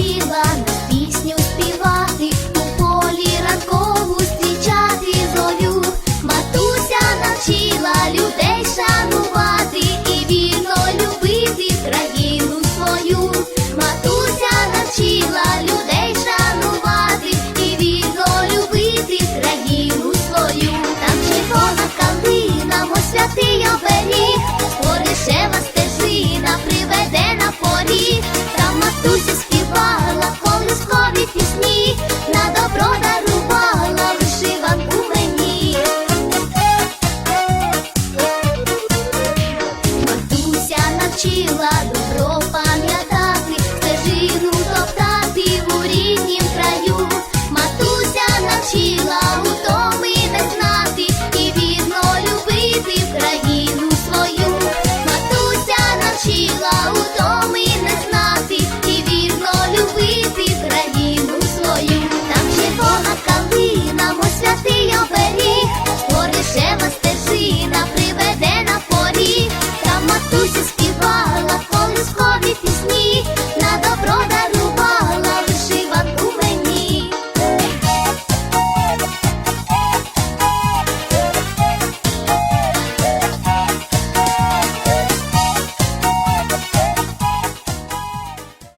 нас Вчила добро пам'ятати, стежину топтати у ріднім краю, матуся навчила у утоми не знати і вірно любити в країну свою, матуся навчила у утоми не знати і вірно любити в країну свою, там живона калина, мо святий оберіг, горішева стежина приведе на поріг. матуся